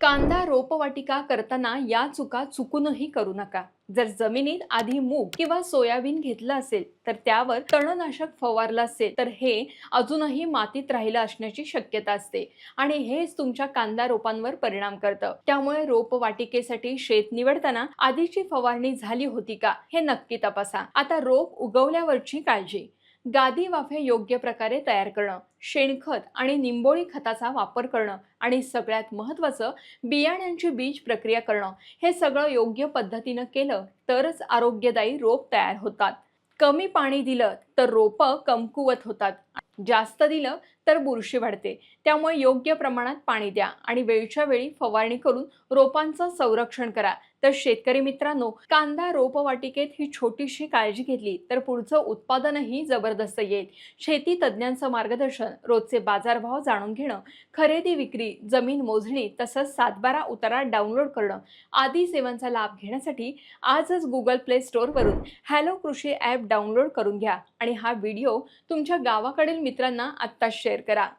कांदा रोपवाटिका करताना या चुका चुकूनही करू नका. जर जमिनीत आधी मूग किंवा सोयाबीन घेतलं असेल तर त्यावर तणनाशक फवारलं असेल तर हे अजूनही मातीत राहिलं असण्याची शक्यता असते आणि हेच तुमच्या कांदा रोपांवर परिणाम करतं. त्यामुळे रोपवाटिकेसाठी शेत निवडताना आधीची फवारणी झाली होती का हे नक्की तपासा. आता रोप उगवल्यावरची काळजी. गादी वाफे योग्य प्रकारे तयार करणं शेणखत आणि निंबोळी खताचा वापर करणं आणि सगळ्यात महत्त्वाचं बियाण्यांची बीज प्रक्रिया करणं हे सगळं योग्य पद्धतीनं केलं तरच आरोग्यदायी रोप तयार होतात. कमी पाणी दिलं तर रोपं कमकुवत होतात. जास्त दिलं तर बुरशी वाढते. त्यामुळे योग्य प्रमाणात पाणी द्या आणि वेळच्या वेळी फवारणी करून रोपांचं संरक्षण करा. तर शेतकरी मित्रांनो कांदा रोपवाटिकेत ही छोटीशी काळजी घेतली तर पुढचं उत्पादनही जबरदस्त येईल. शेती तज्ज्ञांचं मार्गदर्शन रोजचे बाजारभाव जाणून घेणं खरेदी विक्री जमीन मोजणी तसंच सातबारा उतारा डाउनलोड करणं आदी सेवांचा लाभ घेण्यासाठी आजच गुगल प्ले स्टोअरवरून हॅलो कृषी ॲप डाउनलोड करून घ्या. आणि हा व्हिडिओ तुमच्या गावाकडील मित्रांना आत्ताच शेअर करा